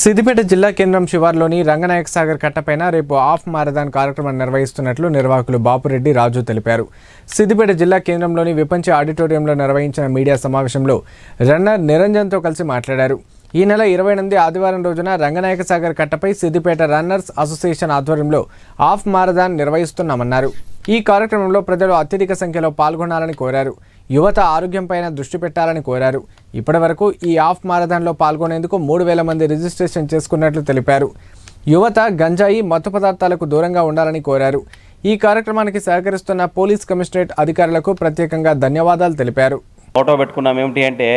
సిద్దిపేట జిల్లా కేంద్రం శివార్లోని రంగనాయక సాగర్ కట్టపైన రేపు ఆఫ్ మారథాన్ కార్యక్రమం నిర్వహిస్తున్నట్లు నిర్వాహకులు బాపురెడ్డి రాజు తెలిపారు. సిద్దిపేట జిల్లా కేంద్రంలోని విపంచ ఆడిటోరియంలో నిర్వహించిన మీడియా సమావేశంలో రన్నర్ నిరంజన్తో కలిసి మాట్లాడారు. ఈ నెల ఇరవై ఎనిమిది ఆదివారం రోజున రంగనాయక సాగర్ కట్టపై సిద్దిపేట రన్నర్స్ అసోసియేషన్ ఆధ్వర్యంలో ఆఫ్ మారథాన్ నిర్వహిస్తున్నామన్నారు. ఈ కార్యక్రమంలో ప్రజలు అత్యధిక సంఖ్యలో పాల్గొనాలని కోరారు. యువత ఆరోగ్యంపైన దృష్టి పెట్టాలని కోరారు. ఇప్పటివరకు ఈ ఆఫ్ మారథాన్లో పాల్గొనేందుకు మూడు వేల మంది రిజిస్ట్రేషన్ చేసుకున్నట్లు తెలిపారు. యువత గంజాయి మత్తు పదార్థాలకు దూరంగా ఉండాలని కోరారు. ఈ కార్యక్రమానికి సహకరిస్తున్న పోలీస్ కమిషనరేట్ అధికారులకు ప్రత్యేకంగా ధన్యవాదాలు తెలిపారు. ఫోటో పెట్టుకున్నాం ఏమిటి అంటే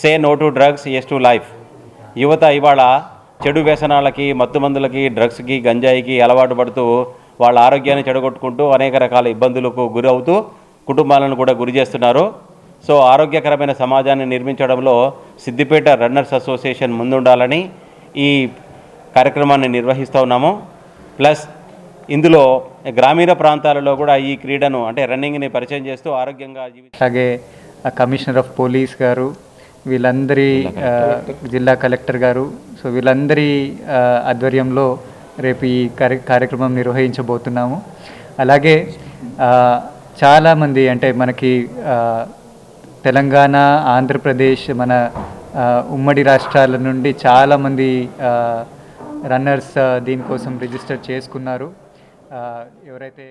say no to drugs yes to life యువత ఇవాళ చెడు వ్యసనాలకి మత్తు మందులకి డ్రగ్స్కి గంజాయికి అలవాటు పడుతూ వాళ్ళ ఆరోగ్యాన్ని చెడగొట్టుకుంటూ అనేక రకాల ఇబ్బందులకు గురవుతూ కుటుంబాలను కూడా గురి చేస్తున్నారు. సో ఆరోగ్యకరమైన సమాజాన్ని నిర్మించడంలో సిద్దిపేట రన్నర్స్ అసోసియేషన్ ముందుండాలని ఈ కార్యక్రమాన్ని నిర్వహిస్తూ ఉన్నాము. ప్లస్ ఇందులో గ్రామీణ ప్రాంతాలలో కూడా ఈ క్రీడను అంటే రన్నింగ్ని పరిచయం చేస్తూ ఆరోగ్యంగా అలాగే కమిషనర్ ఆఫ్ పోలీస్ గారు వీళ్ళందరి జిల్లా కలెక్టర్ గారు. సో వీళ్ళందరి ఆధ్వర్యంలో రేపు ఈ కార్య కార్యక్రమం నిర్వహించబోతున్నాము. అలాగే చాలామంది అంటే మనకి తెలంగాణ ఆంధ్రప్రదేశ్ మన ఉమ్మడి రాష్ట్రాల నుండి చాలామంది రన్నర్స్ దీనికోసం రిజిస్టర్ చేసుకున్నారు. ఎవరైతే